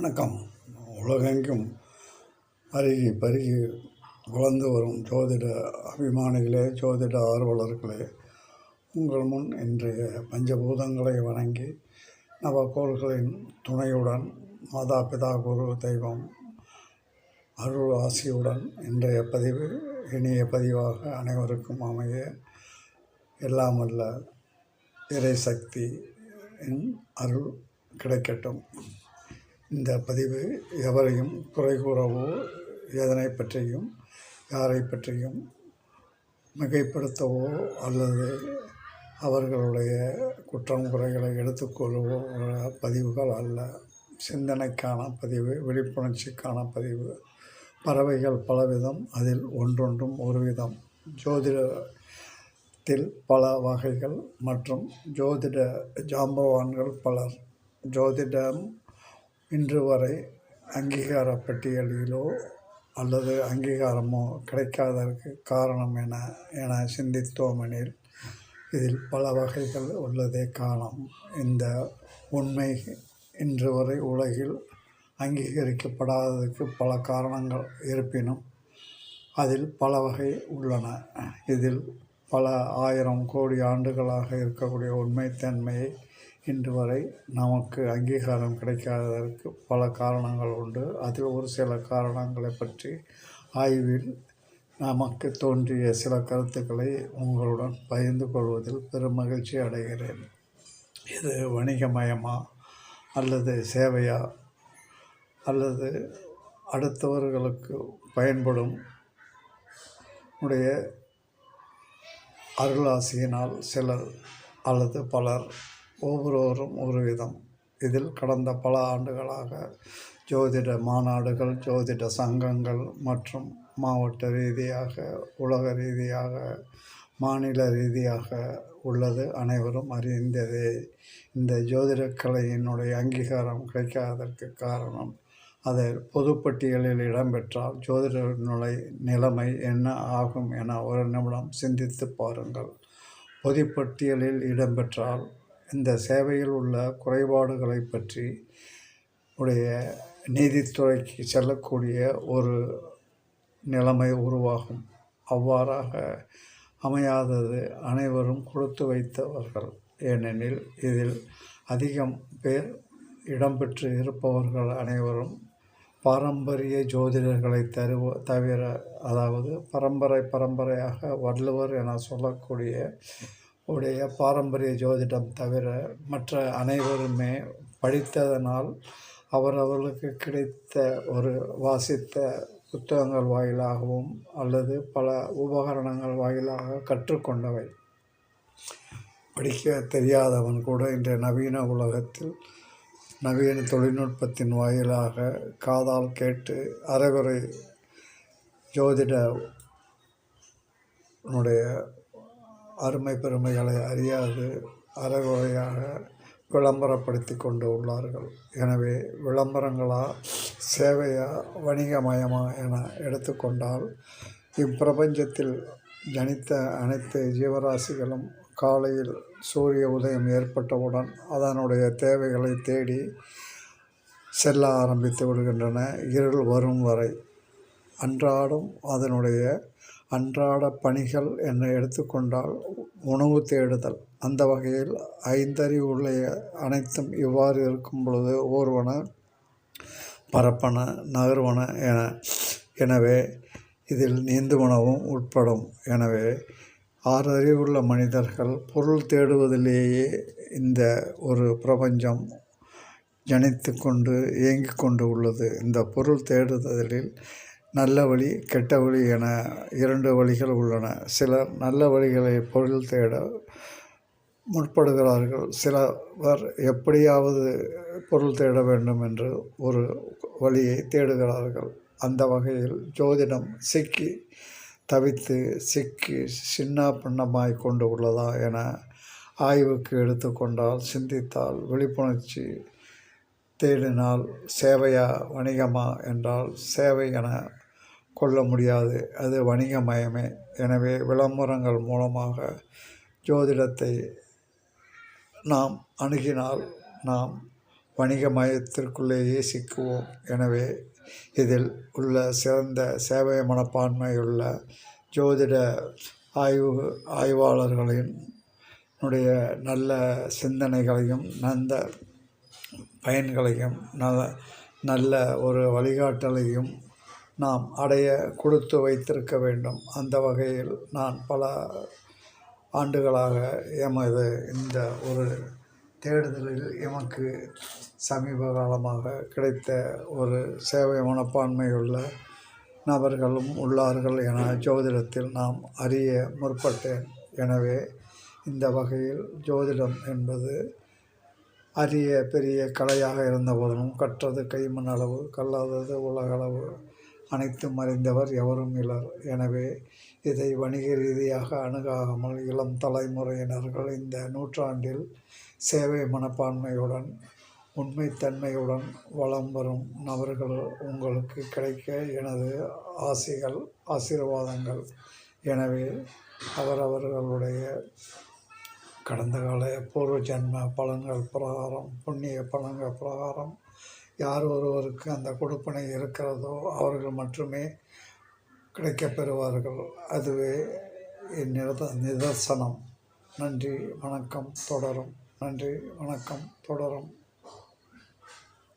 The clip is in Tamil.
வணக்கம். உலகெங்கும் பருகி பருகி வளர்ந்து வரும் ஜோதிட அபிமானிகளே ஜோதிட ஆர்வலர்களே உங்கள் முன் இன்றைய பஞ்சபூதங்களை வணங்கி நவகோள்களின் துணையுடன் மாதா பிதா குரு தெய்வம் அருள் ஆசியுடன் இன்றைய பதிவு இனிய பதிவாக அனைவருக்கும் அமைய எல்லாம் வல்ல அருள் கிடைக்கட்டும். இந்த பதிவு எவரையும் குறை கூறவோ எதனை பற்றியும் யாரை பற்றியும் மிகைப்படுத்தவோ அல்லது அவர்களுடைய குற்றம் குறைகளை எடுத்துக்கொள்ளவோ பதிவுகள் அல்ல. சிந்தனைக்கான பதிவு விழிப்புணர்ச்சிக்கான பதிவு. பறவைகள் பலவிதம் அதில் ஒன்றொன்றும் ஒரு விதம் ஜோதிடத்தில் பல வகைகள் மற்றும் ஜோதிட ஜாம்பவான்கள் பலர். ஜோதிடம் இன்று வரை அங்கீகார பட்டியலிலோ அல்லது அங்கீகாரமோ கிடைக்காததற்கு காரணம் என என சிந்தித்தோமெனில் இதில் பல வகைகள் உள்ளதே காணம். இந்த உண்மை இன்று வரை உலகில் அங்கீகரிக்கப்படாததற்கு பல காரணங்கள் இருப்பினும் அதில் பல வகை உள்ளன. இதில் பல ஆயிரம் கோடி ஆண்டுகளாக இருக்கக்கூடிய உண்மைத்தன்மையை இன்று வரை நமக்கு அங்கீகாரம் கிடைக்காததற்கு பல காரணங்கள் உண்டு. அதில் ஒரு சில காரணங்களை பற்றி ஆய்வில் நமக்கு தோன்றிய சில கருத்துக்களை உங்களுடன் பகிர்ந்து கொள்வதில் பெரும் மகிழ்ச்சி அடைகிறேன். இது வணிகமயமா அல்லது சேவையா அல்லது அடுத்தவர்களுக்கு பயன்படும் உடைய அருளாசியினால் சிலர் அல்லது பலர் ஒவ்வொருவரும் ஒரு விதம். இதில் கடந்த பல ஆண்டுகளாக ஜோதிட மாநாடுகள் ஜோதிட சங்கங்கள் மற்றும் மாவட்ட ரீதியாக உலக ரீதியாக மாநில ரீதியாக உள்ளது. அனைவரும் அறிந்ததே இந்த ஜோதிடக்கலையினுடைய அங்கீகாரம் கிடைக்காததற்கு காரணம் அதை பொதுப்பட்டியலில் இடம்பெற்றால் ஜோதிட நிலைமை என்ன ஆகும் என ஒரு நிமிடம் சிந்தித்து பாருங்கள். பொதுப்பட்டியலில் இடம்பெற்றால் இந்த சேவையில் உள்ள குறைபாடுகளை பற்றி உடைய நீதித்துறைக்கு செல்லக்கூடிய ஒரு நிலைமை உருவாகும். அவ்வாறாக அமையாதது அனைவரும் கொடுத்து வைத்தவர்கள். ஏனெனில் இதில் அதிகம் பேர் இடம்பெற்று இருப்பவர்கள் அனைவரும் பாரம்பரிய ஜோதிடர்களை தருவ தவிர அதாவது பரம்பரை பரம்பரையாக வள்ளுவர் என சொல்லக்கூடிய உடைய பாரம்பரிய ஜோதிடம் தவிர மற்ற அனைவருமே படித்ததனால் அவரவர்களுக்கு கிடைத்த ஒரு வாசித்த புத்தகங்கள் வாயிலாகவும் அல்லது பல உபகரணங்கள் வாயிலாக கற்றுக்கொண்டவை. படிக்க தெரியாதவன் கூட இன்றைய நவீன உலகத்தில் நவீன தொழில்நுட்பத்தின் வாயிலாக காதால் கேட்டு அரைகுறை ஜோதிட அருமை பெருமைகளை அறியாது அறகுறையாக விளம்பரப்படுத்தி கொண்டு உள்ளார்கள். எனவே விளம்பரங்களா சேவையா வணிகமயமா என எடுத்துக்கொண்டால் இப்பிரபஞ்சத்தில் ஜனித்த அனைத்து ஜீவராசிகளும் காலையில் சூரிய உதயம் ஏற்பட்டவுடன் அதனுடைய தேவைகளை தேடி செல்ல ஆரம்பித்து விடுகின்றன. இருள் வரும் வரை அன்றாடம் அதனுடைய அன்றாட பணிகள் என எடுத்துக்கொண்டால் உணவு தேடுதல். அந்த வகையில் ஐந்தறிவுள்ள அனைத்தும் இவ்வாறு இருக்கும் பொழுது ஓர்வன பரப்பன நகர்வன என எனவே இதில் நீந்துவனவும் உட்படும். எனவே ஆறு அறிவுள்ள மனிதர்கள் பொருள் தேடுவதிலேயே இந்த ஒரு பிரபஞ்சம் ஜனித்து கொண்டு இயங்கி கொண்டு உள்ளது. இந்த பொருள் தேடுதலில் நல்ல வழி கெட்ட வழி என இரண்டு வழிகள் உள்ளன. சிலர் நல்ல வழிகளை பொருள் தேட முற்படுகிறார்கள். சிலவர் எப்படியாவது பொருள் தேட வேண்டும் என்று ஒரு வழியை தேடுகிறார்கள். அந்த வகையில் ஜோதிடம் சிக்கி தவித்து சிக்கி சின்ன பின்னமாய் கொண்டு உள்ளதா என ஆய்வுக்கு எடுத்துக்கொண்டால் சிந்தித்தால் விழிப்புணர்ச்சி தேடினால் சேவையா வணிகமா? என்றால் சேவை என கொள்ள முடியாது. அது வணிகமயமே. எனவே விளம்பரங்கள் மூலமாக ஜோதிடத்தை நாம் அணுகினால் நாம் வணிக மயத்திற்குள்ளேயே சிக்குவோம் எனவே இதில் உள்ள சிறந்த சேவை மனப்பான்மையுள்ள ஜோதிட ஆய்வு ஆய்வாளர்களின் உடைய நல்ல சிந்தனைகளையும் நல்ல பயன்களையும் நல்ல நல்ல ஒரு வழிகாட்டலையும் நாம் அடைய கொடுத்து வைத்திருக்க வேண்டும். அந்த வகையில் நான் பல ஆண்டுகளாக எமது இந்த ஒரு தேடுதலில் எமக்கு சமீப காலமாக கிடைத்த ஒரு சேவை மனப்பான்மையுள்ள நபர்களும் உள்ளார்கள் என ஜோதிடத்தில் நாம் அறிய முற்பட்டேன். எனவே இந்த வகையில் ஜோதிடம் என்பது அரிய பெரிய கலையாக இருந்தபோதிலும் கற்றது கைமண் அளவு கல்லாதது உலகளவு அனைத்தும் அறிந்தவர் எவரும் இலர் எனவே இதை வணிக ரீதியாக அணுகாமல் இளம் தலைமுறையினர்கள் இந்த நூற்றாண்டில் சேவை மனப்பான்மையுடன் உண்மைத்தன்மையுடன் வலம் வரும் நபர்கள் உங்களுக்கு கிடைக்க எனது ஆசிகள் ஆசீர்வாதங்கள். எனவே அவரவர்களுடைய கடந்த கால பூர்வ ஜென்ம பலன்கள் பிரகாரம் புண்ணிய பலன்கள் பிரகாரம் யார் ஒருவருக்கு அந்த கொடுப்பனை இருக்கிறதோ அவர்கள் மட்டுமே கிடைக்கப்பெறுவார்கள். அதுவே என் நித நிதர்சனம். நன்றி வணக்கம் தொடரும். நன்றி வணக்கம் தொடரும்.